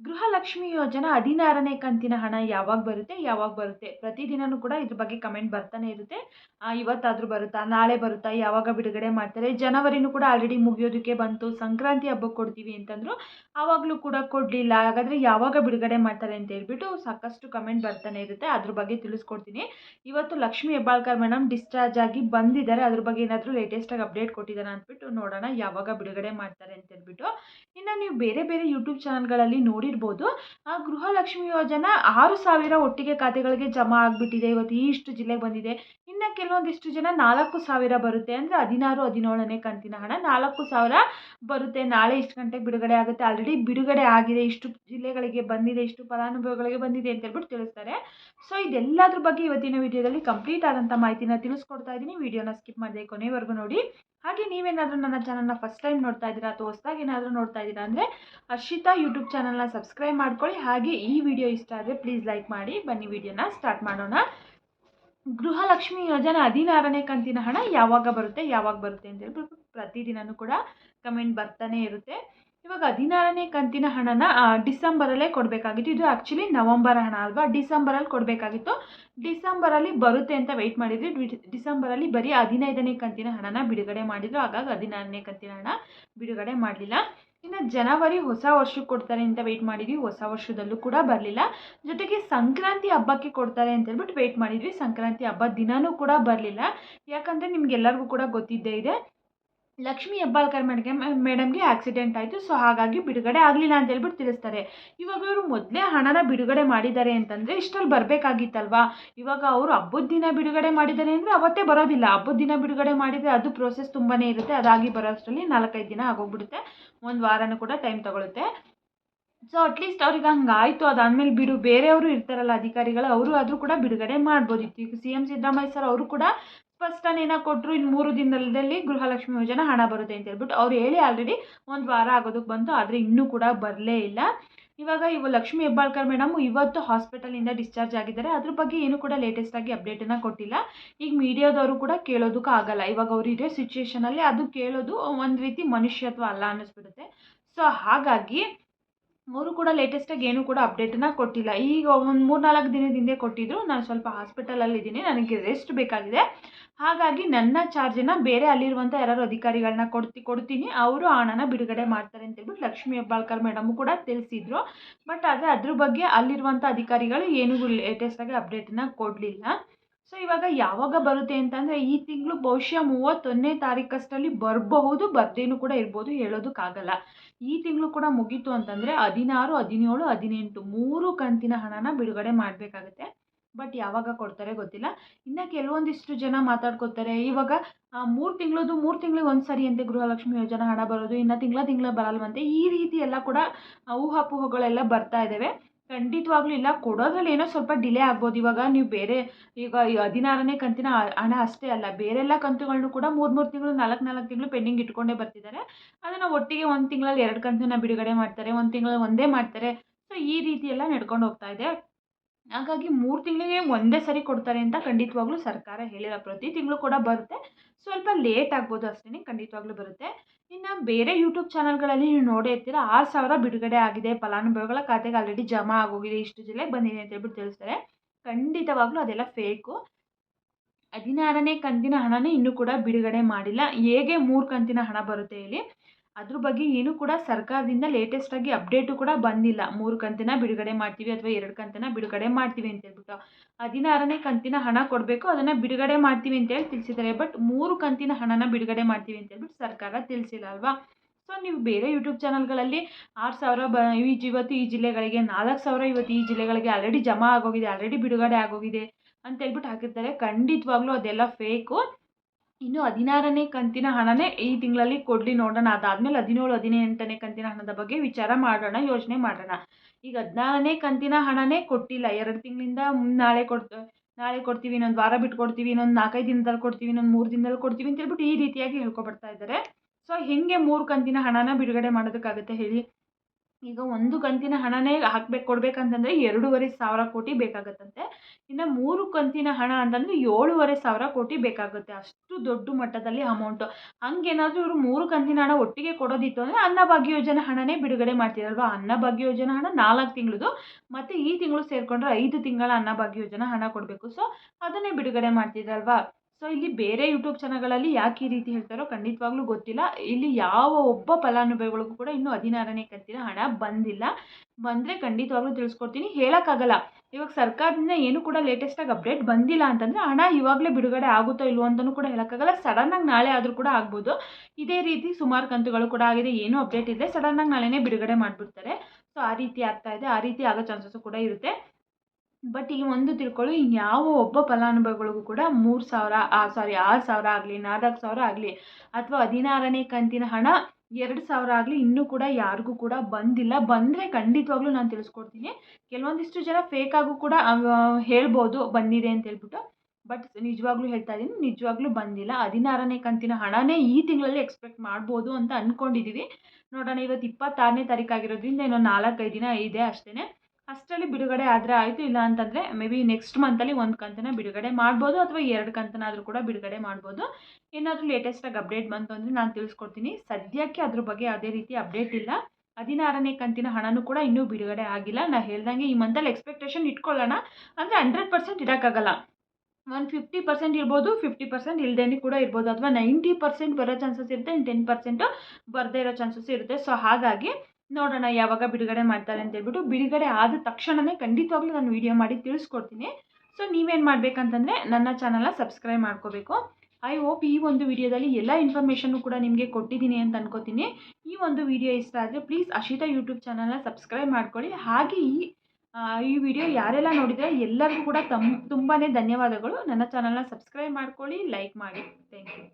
ಗೃಹಲಕ್ಷ್ಮಿ ಯೋಜನಾ ಹದಿನಾರನೇ ಕಂತಿನ ಹಣ ಯಾವಾಗ ಬರುತ್ತೆ ಯಾವಾಗ ಬರುತ್ತೆ? ಪ್ರತಿದಿನನೂ ಕೂಡ ಇದ್ರ ಬಗ್ಗೆ ಕಮೆಂಟ್ ಬರ್ತಾನೆ ಇರುತ್ತೆ. ಇವತ್ತಾದ್ರೂ ಬರುತ್ತಾ? ನಾಳೆ ಬರುತ್ತಾ? ಯಾವಾಗ ಬಿಡುಗಡೆ ಮಾಡ್ತಾರೆ? ಜನವರಿನೂ ಕೂಡ ಆಲ್ರೆಡಿ ಮುಗಿಯೋದಕ್ಕೆ ಬಂತು. ಸಂಕ್ರಾಂತಿ ಹಬ್ಬಕ್ಕೆ ಕೊಡ್ತೀವಿ ಅಂತಂದ್ರು ಆವಾಗಲೂ ಕೂಡ ಕೊಡಲಿಲ್ಲ. ಹಾಗಾದರೆ ಯಾವಾಗ ಬಿಡುಗಡೆ ಮಾಡ್ತಾರೆ ಅಂತ ಹೇಳ್ಬಿಟ್ಟು ಸಾಕಷ್ಟು ಕಮೆಂಟ್ ಬರ್ತಾನೆ ಇರುತ್ತೆ. ಅದ್ರ ಬಗ್ಗೆ ತಿಳಿಸ್ಕೊಡ್ತೀನಿ. ಇವತ್ತು ಲಕ್ಷ್ಮಿ ಹೆಬ್ಬಾಳ್ಕರ್ ಮೇಡಮ್ ಡಿಸ್ಚಾರ್ಜ್ ಆಗಿ ಬಂದಿದ್ದಾರೆ. ಅದ್ರ ಬಗ್ಗೆ ಏನಾದರೂ ಲೇಟೆಸ್ಟಾಗಿ ಅಪ್ಡೇಟ್ ಕೊಟ್ಟಿದ್ದಾರೆ ಅಂದ್ಬಿಟ್ಟು ನೋಡೋಣ. ಯಾವಾಗ ಬಿಡುಗಡೆ ಮಾಡ್ತಾರೆ ಅಂತ ಹೇಳ್ಬಿಟ್ಟು. ಇನ್ನು ನೀವು ಬೇರೆ ಬೇರೆ ಯೂಟ್ಯೂಬ್ ಚಾನಲ್ಗಳಲ್ಲಿ ನೋಡಿರ್ಬೋದು. ಆ ಗೃಹಲಕ್ಷ್ಮಿ ಯೋಜನಾ ಆರು ಸಾವಿರ ಒಟ್ಟಿಗೆ ಖಾತೆಗಳಿಗೆ ಜಮಾ ಆಗಿಬಿಟ್ಟಿದೆ. ಇವತ್ತು ಇಷ್ಟು ಜಿಲ್ಲೆಗೆ ಬಂದಿದೆ. ಇನ್ನು ಕೆಲವೊಂದಿಷ್ಟು ಜನ ನಾಲ್ಕು ಸಾವಿರ ಬರುತ್ತೆ ಅಂದರೆ ಹದಿನಾರು, ಹದಿನೇಳನೇ ಕಂತಿನ ಹಣ ನಾಲ್ಕು ಸಾವಿರ ಬರುತ್ತೆ. ನಾಳೆ ಇಷ್ಟು ಗಂಟೆಗೆ ಬಿಡುಗಡೆ ಆಗುತ್ತೆ. ಆಲ್ರೆಡಿ ಬಿಡುಗಡೆ ಆಗಿದೆ. ಇಷ್ಟು ಜಿಲ್ಲೆಗಳಿಗೆ ಬಂದಿದೆ. ಇಷ್ಟು ಫಲಾನುಭವಿಗಳಿಗೆ ಬಂದಿದೆ ಅಂತ ಹೇಳ್ಬಿಟ್ಟು ತಿಳಿಸ್ತಾರೆ. ಸೊ ಇದೆಲ್ಲದ್ರ ಬಗ್ಗೆ ಇವತ್ತಿನ ವಿಡಿಯೋದಲ್ಲಿ ಕಂಪ್ಲೀಟ್ ಆದಂಥ ಮಾಹಿತಿನ ತಿಳಿಸ್ಕೊಡ್ತಾ ಇದ್ದೀನಿ. ವಿಡಿಯೋನ ಸ್ಕಿಪ್ ಮಾಡಿದೆ ಕೊನೆವರೆಗೂ ನೋಡಿ. ಹಾಗೆ ನೀವೇನಾದರೂ ನನ್ನ ಚಾನಲ್ನ ಫಸ್ಟ್ ಟೈಮ್ ನೋಡ್ತಾ ಇದ್ದೀರಾ ಅಥವಾ ಹೊಸದಾಗಿ ಏನಾದರೂ ನೋಡ್ತಾ ಇದ್ದೀರಾ ಅಂದರೆ ಹರ್ಷಿತಾ ಯೂಟ್ಯೂಬ್ ಚಾನಲ್ನ ಸಬ್ಸ್ಕ್ರೈಬ್ ಮಾಡ್ಕೊಳ್ಳಿ. ಹಾಗೆ ಈ ವಿಡಿಯೋ ಇಷ್ಟ ಆದರೆ ಪ್ಲೀಸ್ ಲೈಕ್ ಮಾಡಿ. ಬನ್ನಿ, ವಿಡಿಯೋನ ಸ್ಟಾರ್ಟ್ ಮಾಡೋಣ. ಗೃಹಲಕ್ಷ್ಮಿ ಯೋಜನೆ ಹದಿನಾರನೇ ಕಂತಿನ ಹಣ ಯಾವಾಗ ಬರುತ್ತೆ ಯಾವಾಗ ಬರುತ್ತೆ ಅಂತ ಹೇಳ್ಬಿಟ್ಟು ಪ್ರತಿದಿನವೂ ಕೂಡ ಕಮೆಂಟ್ ಬರ್ತಾನೆ ಇರುತ್ತೆ. ಇವಾಗ ಹದಿನಾರನೇ ಕಂತಿನ ಹಣನ ಡಿಸೆಂಬರಲ್ಲೇ ಕೊಡಬೇಕಾಗಿತ್ತು. ಇದು ಆ್ಯಕ್ಚುಲಿ ನವಂಬರ್ ಹಣ ಅಲ್ವಾ? ಡಿಸೆಂಬರಲ್ಲಿ ಕೊಡಬೇಕಾಗಿತ್ತು. ಡಿಸೆಂಬರಲ್ಲಿ ಬರುತ್ತೆ ಅಂತ ವೆಯ್ಟ್ ಮಾಡಿದ್ವಿ. ಡಿಸೆಂಬರಲ್ಲಿ ಬರೀ ಹದಿನೈದನೇ ಕಂತಿನ ಹಣನ ಬಿಡುಗಡೆ ಮಾಡಿದ್ರು. ಹಾಗಾಗಿ ಹದಿನಾರನೇ ಕಂತಿನ ಹಣ ಬಿಡುಗಡೆ ಮಾಡಲಿಲ್ಲ. ಇನ್ನು ಜನವರಿ ಹೊಸ ವರ್ಷಕ್ಕೆ ಕೊಡ್ತಾರೆ ಅಂತ ವೆಯ್ಟ್ ಮಾಡಿದ್ವಿ. ಹೊಸ ವರ್ಷದಲ್ಲೂ ಕೂಡ ಬರಲಿಲ್ಲ. ಜೊತೆಗೆ ಸಂಕ್ರಾಂತಿ ಹಬ್ಬಕ್ಕೆ ಕೊಡ್ತಾರೆ ಅಂತ ಹೇಳ್ಬಿಟ್ಟು ವೆಯ್ಟ್ ಮಾಡಿದ್ವಿ. ಸಂಕ್ರಾಂತಿ ಹಬ್ಬ ದಿನಾನೂ ಕೂಡ ಬರಲಿಲ್ಲ. ಯಾಕಂದರೆ ನಿಮ್ಗೆಲ್ಲರಿಗೂ ಕೂಡ ಗೊತ್ತಿದ್ದೇ ಇದೆ. ಲಕ್ಷ್ಮಿ ಹೆಬ್ಬಾಳ್ಕರ್ ಮೇಡ್ಗೆ ಮೇಡಮ್ಗೆ ಆಕ್ಸಿಡೆಂಟ್ ಆಯಿತು ಸೊ ಹಾಗಾಗಿ ಬಿಡುಗಡೆ ಆಗಲಿಲ್ಲ ಅಂತ ಹೇಳ್ಬಿಟ್ಟು ತಿಳಿಸ್ತಾರೆ. ಇವಾಗ ಇವರು ಮೊದಲೇ ಹಣನ ಬಿಡುಗಡೆ ಮಾಡಿದ್ದಾರೆ ಅಂತಂದರೆ ಇಷ್ಟರಲ್ಲಿ ಬರಬೇಕಾಗಿತ್ತಲ್ವಾ? ಇವಾಗ ಅವರು ಹಬ್ಬದ ದಿನ ಬಿಡುಗಡೆ ಮಾಡಿದ್ದಾರೆ ಅಂದರೆ ಅವತ್ತೇ ಬರೋದಿಲ್ಲ. ಹಬ್ಬದ ದಿನ ಬಿಡುಗಡೆ ಮಾಡಿದರೆ ಅದು ಪ್ರೋಸೆಸ್ ತುಂಬಾ ಇರುತ್ತೆ. ಅದಾಗಿ ಬರೋಷ್ಟರಲ್ಲಿ ನಾಲ್ಕೈದು ದಿನ ಆಗೋಗ್ಬಿಡುತ್ತೆ. ಒಂದು ವಾರನೂ ಕೂಡ ಟೈಮ್ ತಗೊಳುತ್ತೆ. ಸೊ ಅಟ್ಲೀಸ್ಟ್ ಅವ್ರಿಗೆ ಹಂಗಾಯಿತು ಅದಾದಮೇಲೆ ಬಿಡು, ಬೇರೆಯವರು ಇರ್ತಾರಲ್ಲ ಅಧಿಕಾರಿಗಳು, ಅವರು ಆದರೂ ಕೂಡ ಬಿಡುಗಡೆ ಮಾಡ್ಬೋದಿತ್ತು. ಈಗ ಸಿ ಎಂ ಸಿದ್ದರಾಮಯ್ಯ ಸರ್ ಅವರು ಕೂಡ ಸ್ಪಷ್ಟನೇನ ಕೊಟ್ಟರು ಇನ್ನು ಮೂರು ದಿನದಲ್ಲಿ ಗೃಹಲಕ್ಷ್ಮಿ ಯೋಜನೆ ಹಣ ಬರುತ್ತೆ ಅಂತ ಹೇಳ್ಬಿಟ್ಟು ಅವ್ರು ಹೇಳಿ ಆಲ್ರೆಡಿ ಒಂದು ವಾರ ಆಗೋದಕ್ಕೆ ಬಂತು, ಆದರೆ ಇನ್ನೂ ಕೂಡ ಬರಲೇ ಇಲ್ಲ. ಇವಾಗ ಇವು ಲಕ್ಷ್ಮಿ ಹೆಬ್ಬಾಳ್ಕರ್ ಮೇಡಮ್ ಇವತ್ತು ಹಾಸ್ಪಿಟಲಿಂದ ಡಿಸ್ಚಾರ್ಜ್ ಆಗಿದ್ದಾರೆ. ಅದ್ರ ಬಗ್ಗೆ ಏನು ಕೂಡ ಲೇಟೆಸ್ಟಾಗಿ ಅಪ್ಡೇಟನ್ನು ಕೊಟ್ಟಿಲ್ಲ. ಈಗ ಮೀಡಿಯಾದವರು ಕೂಡ ಕೇಳೋದಕ್ಕೂ ಆಗಲ್ಲ. ಇವಾಗ ಅವ್ರು ಇರೋ ಸಿಚುವೇಶನಲ್ಲಿ ಅದು ಕೇಳೋದು ಒಂದು ರೀತಿ ಮನುಷ್ಯತ್ವ ಅಲ್ಲ ಅನ್ನಿಸ್ಬಿಡುತ್ತೆ. ಸೊ ಹಾಗಾಗಿ ಅವರು ಕೂಡ ಲೇಟೆಸ್ಟಾಗಿ ಏನೂ ಕೂಡ ಅಪ್ಡೇಟನ್ನು ಕೊಟ್ಟಿಲ್ಲ. ಈಗ ಒಂದು ಮೂರು ನಾಲ್ಕು ದಿನದ ಹಿಂದೆ ಕೊಟ್ಟಿದ್ರು. ನಾನು ಸ್ವಲ್ಪ ಹಾಸ್ಪಿಟಲಲ್ಲಿ ಇದ್ದೀನಿ ನನಗೆ ರೆಸ್ಟ್ ಬೇಕಾಗಿದೆ. ಹಾಗಾಗಿ ನನ್ನ ಚಾರ್ಜನ್ನು ಬೇರೆ ಅಲ್ಲಿರುವಂಥ ಯಾರು ಅಧಿಕಾರಿಗಳನ್ನ ಕೊಡ್ತಿ, ಕೊಡ್ತೀನಿ. ಅವರು ಹಣನ ಬಿಡುಗಡೆ ಮಾಡ್ತಾರೆ ಅಂತ ಹೇಳ್ಬಿಟ್ಟು ಲಕ್ಷ್ಮೀ ಹೆಬ್ಬಾಳ್ಕರ್ ಮೇಡಮು ಕೂಡ ತಿಳಿಸಿದ್ರು. ಬಟ್ ಆದರೆ ಅದ್ರ ಬಗ್ಗೆ ಅಲ್ಲಿರುವಂಥ ಅಧಿಕಾರಿಗಳು ಏನೂ ಲೇಟೆಸ್ಟಾಗಿ ಅಪ್ಡೇಟನ್ನು ಕೊಡಲಿಲ್ಲ. ಸೊ ಇವಾಗ ಯಾವಾಗ ಬರುತ್ತೆ ಅಂತಂದರೆ ಈ ತಿಂಗಳು ಬಹುಶಃ ಮೂವತ್ತೊಂದನೇ ತಾರೀಕಷ್ಟಲ್ಲಿ ಬರಬಹುದು, ಬರ್ದೇನು ಕೂಡ ಇರ್ಬೋದು ಹೇಳೋದಕ್ಕಾಗಲ್ಲ. ಈ ತಿಂಗಳು ಕೂಡ ಮುಗೀತು ಅಂತಂದರೆ ಹದಿನಾರು, ಹದಿನೇಳು, ಹದಿನೆಂಟು ಮೂರು ಕಂತಿನ ಹಣನ ಬಿಡುಗಡೆ ಮಾಡಬೇಕಾಗುತ್ತೆ. ಬಟ್ ಯಾವಾಗ ಕೊಡ್ತಾರೆ ಗೊತ್ತಿಲ್ಲ. ಇನ್ನು ಕೆಲವೊಂದಿಷ್ಟು ಜನ ಮಾತಾಡ್ಕೋತಾರೆ ಇವಾಗ ಮೂರು ತಿಂಗಳದು ಮೂರು ತಿಂಗಳಿಗೆ ಒಂದು ಸರಿ ಅಂತೆ ಗೃಹಲಕ್ಷ್ಮಿ ಯೋಜನಾ ಹಣ ಬರೋದು, ಇನ್ನು ತಿಂಗಳ ತಿಂಗಳ ಬರಲ್ವಂತೆ, ಈ ರೀತಿ ಎಲ್ಲ ಕೂಡ ಊಹಾಪೋಹಗಳೆಲ್ಲ ಬರ್ತಾ ಇದ್ದಾವೆ ಖಂಡಿತವಾಗ್ಲೂ ಇಲ್ಲ. ಕೊಡೋದ್ರಲ್ಲಿ ಏನೋ ಸ್ವಲ್ಪ ಡಿಲೇ ಆಗ್ಬೋದು. ಇವಾಗ ನೀವು ಬೇರೆ ಈಗ ಹದಿನಾರನೇ ಕಂತಿನ ಹಣ ಅಷ್ಟೇ ಅಲ್ಲ ಬೇರೆಲ್ಲ ಕಂತುಗಳನ್ನು ಕೂಡ ಮೂರು ಮೂರು ತಿಂಗಳು, ನಾಲ್ಕು ನಾಲ್ಕು ತಿಂಗಳು ಪೆಂಡಿಂಗ್ ಇಟ್ಕೊಂಡೇ ಬರ್ತಿದ್ದಾರೆ. ಅದನ್ನು ಒಟ್ಟಿಗೆ ಒಂದು ತಿಂಗಳಲ್ಲಿ ಎರಡು ಕಂತನ್ನ ಬಿಡುಗಡೆ ಮಾಡ್ತಾರೆ, ಒಂದು ತಿಂಗಳಲ್ಲಿ ಒಂದೇ ಮಾಡ್ತಾರೆ. ಸೊ ಈ ರೀತಿ ಎಲ್ಲ ನಡ್ಕೊಂಡು ಹೋಗ್ತಾ ಇದೆ. ಹಾಗಾಗಿ ಮೂರು ತಿಂಗಳಿಗೆ ಒಂದೇ ಸರಿ ಕೊಡ್ತಾರೆ ಅಂತ ಖಂಡಿತವಾಗ್ಲೂ ಸರ್ಕಾರ ಹೇಳಿಲ್ಲ ಪ್ರತಿ ತಿಂಗಳು ಕೂಡ ಬರುತ್ತೆ. ಸ್ವಲ್ಪ ಲೇಟ್ ಆಗ್ಬೋದು ಅಷ್ಟೇ ಖಂಡಿತವಾಗ್ಲೂ ಬರುತ್ತೆ. ಇನ್ನು ಬೇರೆ ಯೂಟ್ಯೂಬ್ ಚಾನಲ್ಗಳಲ್ಲಿ ನೀವು ನೋಡೇ ಇರ್ತೀರ, ಆರು ಸಾವಿರ ಬಿಡುಗಡೆ ಆಗಿದೆ, ಫಲಾನುಭವಿಗಳ ಖಾತೆಗೆ ಆಲ್ರೆಡಿ ಜಮಾ ಆಗೋಗಿದೆ, ಇಷ್ಟು ಜಿಲ್ಲೆಗೆ ಬಂದಿದೆ ಅಂತ ಹೇಳ್ಬಿಟ್ಟು ತಿಳಿಸ್ತಾರೆ. ಖಂಡಿತವಾಗ್ಲೂ ಅದೆಲ್ಲ ಫೇಕು ಹದಿನಾರನೇ ಕಂತಿನ ಹಣನೇ ಇನ್ನೂ ಕೂಡ ಬಿಡುಗಡೆ ಮಾಡಿಲ್ಲ. ಹೇಗೆ ಮೂರು ಕಂತಿನ ಹಣ ಬರುತ್ತೆ ಹೇಳಿ. ಅದ್ರ ಬಗ್ಗೆ ಏನೂ ಕೂಡ ಸರ್ಕಾರದಿಂದ ಲೇಟೆಸ್ಟಾಗಿ ಅಪ್ಡೇಟು ಕೂಡ ಬಂದಿಲ್ಲ. ಮೂರು ಕಂತಿನ ಬಿಡುಗಡೆ ಮಾಡ್ತೀವಿ ಅಥವಾ ಎರಡು ಕಂತಿನ ಬಿಡುಗಡೆ ಮಾಡ್ತೀವಿ ಅಂತ ಹೇಳ್ಬಿಟ್ಟು. ಹದಿನಾರನೇ ಕಂತಿನ ಹಣ ಕೊಡಬೇಕು, ಅದನ್ನು ಬಿಡುಗಡೆ ಮಾಡ್ತೀವಿ ಅಂತೇಳಿ ತಿಳಿಸಿದ್ದಾರೆ. ಬಟ್ ಮೂರು ಕಂತಿನ ಹಣನ ಬಿಡುಗಡೆ ಮಾಡ್ತೀವಿ ಅಂತ ಹೇಳ್ಬಿಟ್ಟು ಸರ್ಕಾರ ತಿಳಿಸಿಲ್ಲ ಅಲ್ವಾ? ಸೊ ನೀವು ಬೇರೆ ಯೂಟ್ಯೂಬ್ ಚಾನಲ್ಗಳಲ್ಲಿ ಆರು ಸಾವಿರ ಬ ಇವತ್ತು ಈ ಜಿಲ್ಲೆಗಳಿಗೆ, ನಾಲ್ಕು ಸಾವಿರ ಇವತ್ತು ಈ ಜಿಲ್ಲೆಗಳಿಗೆ ಆಲ್ರೆಡಿ ಜಮಾ ಆಗೋಗಿದೆ ಆಲ್ರೆಡಿ ಬಿಡುಗಡೆ ಆಗೋಗಿದೆ ಅಂತ ಹೇಳ್ಬಿಟ್ಟು ಹಾಕಿರ್ತಾರೆ. ಖಂಡಿತವಾಗ್ಲೂ ಅದೆಲ್ಲ ಫೇಕು ಇನ್ನು ಹದಿನಾರನೇ ಕಂತಿನ ಹಣನೇ ಈ ತಿಂಗಳಲ್ಲಿ ಕೊಡ್ಲಿ ನೋಡೋಣ. ಅದಾದಮೇಲೆ ಹದಿನೇಳು, ಹದಿನೆಂಟನೇ ಕಂತಿನ ಹಣದ ಬಗ್ಗೆ ವಿಚಾರ ಮಾಡೋಣ ಯೋಚನೆ ಮಾಡೋಣ. ಈಗ ಹದಿನಾರನೇ ಕಂತಿನ ಹಣನೇ ಕೊಟ್ಟಿಲ್ಲ. ಎರಡು ತಿಂಗಳಿಂದ ನಾಳೆ ಕೊಡ್ತ, ನಾಳೆ ಕೊಡ್ತೀವಿ, ಇನ್ನೊಂದು ವಾರ ಬಿಟ್ಟು ಕೊಡ್ತೀವಿ ಇನ್ನೊಂದು ನಾಲ್ಕೈದು ದಿನದಲ್ಲಿ ಕೊಡ್ತೀವಿ, ಇನ್ನೊಂದು ಮೂರು ದಿನದಲ್ಲಿ ಕೊಡ್ತೀವಿ ಅಂತ ಹೇಳ್ಬಿಟ್ಟು ಈ ರೀತಿಯಾಗಿ ಹೇಳ್ಕೊಬರ್ತಾ ಇದ್ದಾರೆ. ಸೊ ಹೆಂಗೆ ಮೂರು ಕಂತಿನ ಹಣನ ಬಿಡುಗಡೆ ಮಾಡೋದಕ್ಕಾಗುತ್ತೆ ಹೇಳಿ? ಈಗ ಒಂದು ಕಂತಿನ ಹಣನೇ ಹಾಕ್ಬೇಕು, ಕೊಡಬೇಕಂತಂದರೆ ಎರಡೂವರೆ ಸಾವಿರ ಕೋಟಿ ಬೇಕಾಗುತ್ತಂತೆ. ಇನ್ನು ಮೂರು ಕಂತಿನ ಹಣ ಅಂತಂದರೆ ಏಳೂವರೆ ಸಾವಿರ ಕೋಟಿ ಬೇಕಾಗುತ್ತೆ. ಅಷ್ಟು ದೊಡ್ಡ ಮಟ್ಟದಲ್ಲಿ ಅಮೌಂಟು ಹಂಗೇನಾದರೂ ಇವರು ಮೂರು ಕಂತಿನ ಹಣ ಒಟ್ಟಿಗೆ ಕೊಡೋದಿತ್ತು ಅಂದರೆ ಅನ್ನಭಾಗ್ಯ ಯೋಜನೆ ಹಣನೇ ಬಿಡುಗಡೆ ಮಾಡ್ತಿರಲ್ವಾ? ಅನ್ನಭಾಗ್ಯ ಯೋಜನೆ ಹಣ ನಾಲ್ಕು ತಿಂಗಳದು, ಮತ್ತು ಈ ತಿಂಗಳು ಸೇರಿಕೊಂಡ್ರೆ ಐದು ತಿಂಗಳ ಅನ್ನಭಾಗ್ಯ ಯೋಜನೆ ಹಣ ಕೊಡಬೇಕು. ಸೊ ಅದನ್ನೇ ಬಿಡುಗಡೆ ಮಾಡ್ತಿದ್ರಲ್ವಾ? ಸೊ ಇಲ್ಲಿ ಬೇರೆ ಯೂಟ್ಯೂಬ್ ಚಾನಲ್ಗಳಲ್ಲಿ ಯಾಕೆ ಈ ರೀತಿ ಹೇಳ್ತಾರೋ ಖಂಡಿತವಾಗ್ಲೂ ಗೊತ್ತಿಲ್ಲ. ಇಲ್ಲಿ ಯಾವ ಒಬ್ಬ ಫಲಾನುಭವಿಗಳಿಗೂ ಕೂಡ ಇನ್ನೂ ಹದಿನಾರನೇ ಕಂತಿನ ಹಣ ಬಂದಿಲ್ಲ. ಬಂದರೆ ಖಂಡಿತವಾಗ್ಲೂ ತಿಳಿಸ್ಕೊಡ್ತೀನಿ. ಹೇಳೋಕ್ಕಾಗಲ್ಲ. ಇವಾಗ ಸರ್ಕಾರದಿಂದ ಏನು ಕೂಡ ಲೇಟೆಸ್ಟಾಗಿ ಅಪ್ಡೇಟ್ ಬಂದಿಲ್ಲ ಅಂತಂದರೆ ಹಣ ಇವಾಗಲೇ ಬಿಡುಗಡೆ ಆಗುತ್ತೋ ಇಲ್ವೋ ಅಂತಲೂ ಕೂಡ ಹೇಳೋಕ್ಕಾಗಲ್ಲ. ಸಡನ್ನಾಗಿ ನಾಳೆ ಆದರೂ ಕೂಡ ಆಗ್ಬೋದು. ಇದೇ ರೀತಿ ಸುಮಾರು ಕಂತುಗಳು ಕೂಡ ಆಗಿದೆ. ಏನೂ ಅಪ್ಡೇಟ್ ಇದೆ ಸಡನ್ನಾಗಿ ನಾಳೆನೇ ಬಿಡುಗಡೆ ಮಾಡಿಬಿಡ್ತಾರೆ. ಸೊ ಆ ರೀತಿ ಆಗ್ತಾ ಇದೆ. ಆ ರೀತಿ ಆಗೋ ಚಾನ್ಸಸ್ಸು ಕೂಡ ಇರುತ್ತೆ. ಬಟ್ ಈ ಒಂದು ತಿಳ್ಕೊಳ್ಳಿ ಯಾವ ಒಬ್ಬ ಫಲಾನುಭವಿಗಳಿಗೂ ಕೂಡ ಮೂರು ಸಾವಿರ ಸಾರಿ ಆರು ಸಾವಿರ ಆಗಲಿ, ನಾಲ್ಕು ಸಾವಿರ ಆಗಲಿ, ಅಥವಾ ಹದಿನಾರನೇ ಕಂತಿನ ಹಣ ಎರಡು ಸಾವಿರ ಆಗಲಿ, ಇನ್ನೂ ಕೂಡ ಯಾರಿಗೂ ಕೂಡ ಬಂದಿಲ್ಲ. ಬಂದರೆ ಖಂಡಿತವಾಗ್ಲೂ ನಾನು ತಿಳಿಸ್ಕೊಡ್ತೀನಿ. ಕೆಲವೊಂದಿಷ್ಟು ಜನ ಫೇಕಾಗೂ ಕೂಡ ಹೇಳ್ಬೋದು, ಬಂದಿದೆ ಅಂತ ಹೇಳ್ಬಿಟ್ಟು. ಬಟ್ ನಿಜವಾಗ್ಲೂ ಹೇಳ್ತಾ ಇದ್ದೀನಿ, ನಿಜವಾಗ್ಲೂ ಬಂದಿಲ್ಲ. ಹದಿನಾರನೇ ಕಂತಿನ ಹಣನೇ ಈ ತಿಂಗಳಲ್ಲಿ ಎಕ್ಸ್ಪೆಕ್ಟ್ ಮಾಡ್ಬೋದು ಅಂತ ಅಂದ್ಕೊಂಡಿದ್ದೀವಿ ನೋಡೋಣ, ಇವತ್ತು ಇಪ್ಪತ್ತಾರನೇ ತಾರೀಕು ಆಗಿರೋದ್ರಿಂದ ಇನ್ನೊಂದು ನಾಲ್ಕೈದು ದಿನ ಇದೆ ಅಷ್ಟೇ ಅಷ್ಟರಲ್ಲಿ ಬಿಡುಗಡೆ ಆದರೆ ಆಯಿತು, ಇಲ್ಲ ಅಂತಂದರೆ ಮೇ ಬಿ ನೆಕ್ಸ್ಟ್ ಮಂತಲ್ಲಿ ಒಂದು ಕಂತನ್ನ ಬಿಡುಗಡೆ ಮಾಡ್ಬೋದು ಅಥವಾ ಎರಡು ಕಂತನಾದರೂ ಕೂಡ ಬಿಡುಗಡೆ ಮಾಡ್ಬೋದು. ಏನಾದರೂ ಲೇಟೆಸ್ಟಾಗಿ ಅಪ್ಡೇಟ್ ಬಂತು ಅಂದರೆ ನಾನು ತಿಳಿಸ್ಕೊಡ್ತೀನಿ. ಸದ್ಯಕ್ಕೆ ಅದ್ರ ಬಗ್ಗೆ ಯಾವುದೇ ರೀತಿ ಅಪ್ಡೇಟ್ ಇಲ್ಲ. ಹದಿನಾರನೇ ಕಂತಿನ ಹಣನೂ ಕೂಡ ಇನ್ನೂ ಬಿಡುಗಡೆ ಆಗಿಲ್ಲ. ನಾನು ಹೇಳ್ದಂಗೆ ಈ ಮಂತಲ್ಲಿ ಎಕ್ಸ್ಪೆಕ್ಟೇಷನ್ ಇಟ್ಕೊಳ್ಳೋಣ. ಅಂದರೆ ಹಂಡ್ರೆಡ್ ಪರ್ಸೆಂಟ್ ಇರೋಕ್ಕಾಗಲ್ಲ ಒಂದು ಫಿಫ್ಟಿ ಪರ್ಸೆಂಟ್ ಇರ್ಬೋದು ಫಿಫ್ಟಿ ಪರ್ಸೆಂಟ್ ಇಲ್ಲದೇ ಕೂಡ ಇರ್ಬೋದು. ಅಥವಾ ನೈಂಟಿ ಪರ್ಸೆಂಟ್ ಬರೋ ಚಾನ್ಸಸ್ ಇರುತ್ತೆ ಟೆನ್ ಪರ್ಸೆಂಟು ಬರದೇ ಇರೋ ಚಾನ್ಸಸ್ ಇರುತ್ತೆ. ಸೊ ಹಾಗಾಗಿ ನೋಡೋಣ ಯಾವಾಗ ಬಿಡುಗಡೆ ಮಾಡ್ತಾರೆ ಅಂತ ಹೇಳ್ಬಿಟ್ಟು ಬಿಡುಗಡೆ ಆದ ತಕ್ಷಣವೇ ಖಂಡಿತವಾಗ್ಲೂ ನಾನು ವಿಡಿಯೋ ಮಾಡಿ ತಿಳಿಸ್ಕೊಡ್ತೀನಿ. ಸೊ ನೀವೇನು ಮಾಡಬೇಕಂತಂದರೆ ನನ್ನ ಚಾನಲ್ನ ಸಬ್ಸ್ಕ್ರೈಬ್ ಮಾಡ್ಕೋಬೇಕು. ಐ ಹೋಪ್ ಈ ಒಂದು ವಿಡಿಯೋದಲ್ಲಿ ಎಲ್ಲ ಇನ್ಫಾರ್ಮೇಷನ್ನು ಕೂಡ ನಿಮಗೆ ಕೊಟ್ಟಿದ್ದೀನಿ ಅಂತ ಅನ್ಕೋತೀನಿ. ಈ ಒಂದು ವಿಡಿಯೋ ಇಷ್ಟ ಆದರೆ ಪ್ಲೀಸ್ ಅಶಿತಾ ಯೂಟ್ಯೂಬ್ ಚಾನಲ್ನ ಸಬ್ಸ್ಕ್ರೈಬ್ ಮಾಡ್ಕೊಳ್ಳಿ. ಹಾಗೆ ಈ ಈ ವಿಡಿಯೋ ಯಾರೆಲ್ಲ ನೋಡಿದರೆ ಎಲ್ಲರಿಗೂ ಕೂಡ ತಮ್ ತುಂಬಾ ಧನ್ಯವಾದಗಳು. ನನ್ನ ಚಾನಲ್ನ ಸಬ್ಸ್ಕ್ರೈಬ್ ಮಾಡ್ಕೊಳ್ಳಿ ಲೈಕ್ ಮಾಡಿ. Thank you